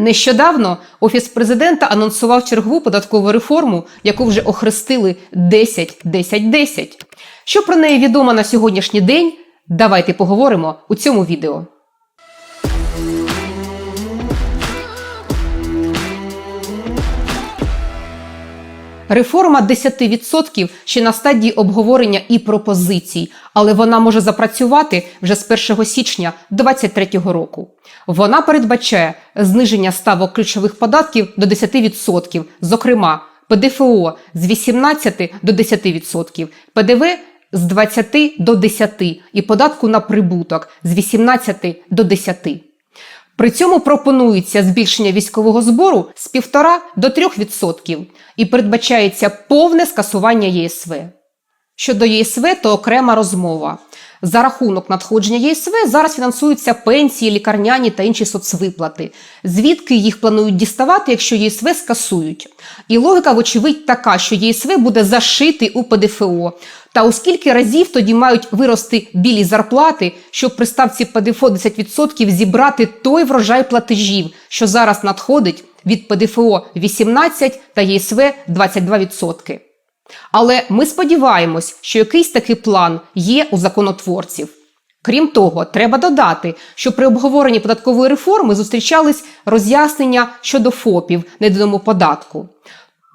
Нещодавно офіс президента анонсував чергову податкову реформу, яку вже охрестили 10-10-10. Що про неї відомо на сьогоднішній день? Давайте поговоримо у цьому відео. Реформа 10% ще на стадії обговорення і пропозицій, але вона може запрацювати вже з 1 січня 2023 року. Вона передбачає зниження ставок ключових податків до 10%, зокрема ПДФО з 18 до 10%, ПДВ з 20 до 10 і податку на прибуток з 18 до 10. При цьому пропонується збільшення військового збору з 1,5 до 3% і передбачається повне скасування ЄСВ. Щодо ЄСВ, то окрема розмова. За рахунок надходження ЄСВ зараз фінансуються пенсії, лікарняні та інші соцвиплати. Звідки їх планують діставати, якщо ЄСВ скасують? І логіка, вочевидь, така, що ЄСВ буде зашитий у ПДФО. Та у скільки разів тоді мають вирости білі зарплати, щоб при ставці ПДФО 10% зібрати той врожай платежів, що зараз надходить від ПДФО 18 та ЄСВ 22%. Але ми сподіваємось, що якийсь такий план є у законотворців. Крім того, треба додати, що при обговоренні податкової реформи зустрічались роз'яснення щодо ФОПів на єдиному податку.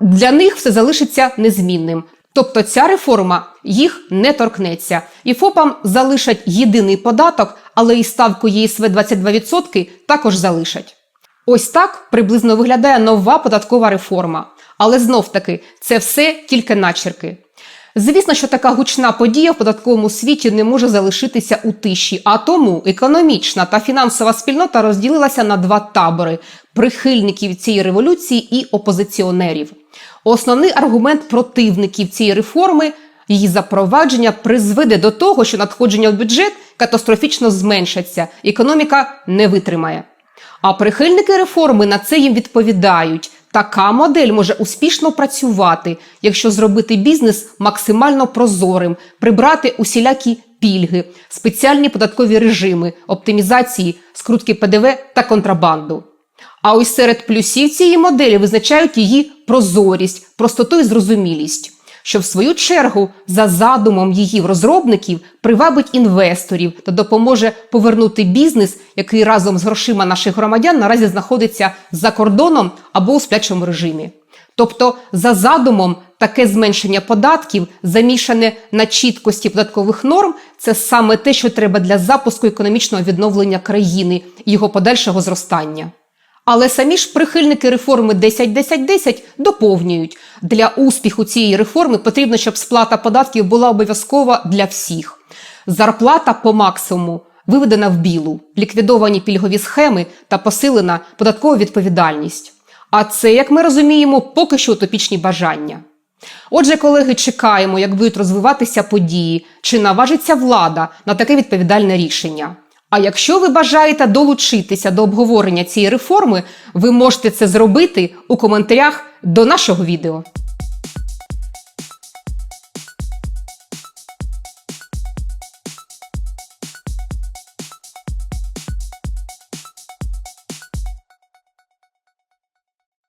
Для них все залишиться незмінним. Тобто ця реформа їх не торкнеться. І ФОПам залишать єдиний податок, але і ставку ЄСВ 22% також залишать. Ось так приблизно виглядає нова податкова реформа. Але знов таки це все тільки начерки. Звісно, що така гучна подія в податковому світі не може залишитися у тиші, а тому економічна та фінансова спільнота розділилася на два табори прихильників цієї революції і опозиціонерів. Основний аргумент противників цієї реформи її запровадження призведе до того, що надходження в бюджет катастрофічно зменшаться, економіка не витримає. А прихильники реформи на це їм відповідають. Така модель може успішно працювати, якщо зробити бізнес максимально прозорим, прибрати усілякі пільги, спеціальні податкові режими, оптимізації, скрутки ПДВ та контрабанду. А ось серед плюсів цієї моделі визначають її прозорість, простоту і зрозумілість, що в свою чергу за задумом її розробників привабить інвесторів та допоможе повернути бізнес, який разом з грошима наших громадян наразі знаходиться за кордоном або у сплячому режимі. Тобто, за задумом, таке зменшення податків, замішане на чіткості податкових норм, це саме те, що треба для запуску економічного відновлення країни і його подальшого зростання. Але самі ж прихильники реформи 10-10-10 доповнюють, для успіху цієї реформи потрібно, щоб сплата податків була обов'язкова для всіх. Зарплата по максимуму виведена в білу, ліквідовані пільгові схеми та посилена податкова відповідальність. А це, як ми розуміємо, поки що утопічні бажання. Отже, колеги, чекаємо, як будуть розвиватися події, чи наважиться влада на таке відповідальне рішення. А якщо ви бажаєте долучитися до обговорення цієї реформи, ви можете це зробити у коментарях до нашого відео.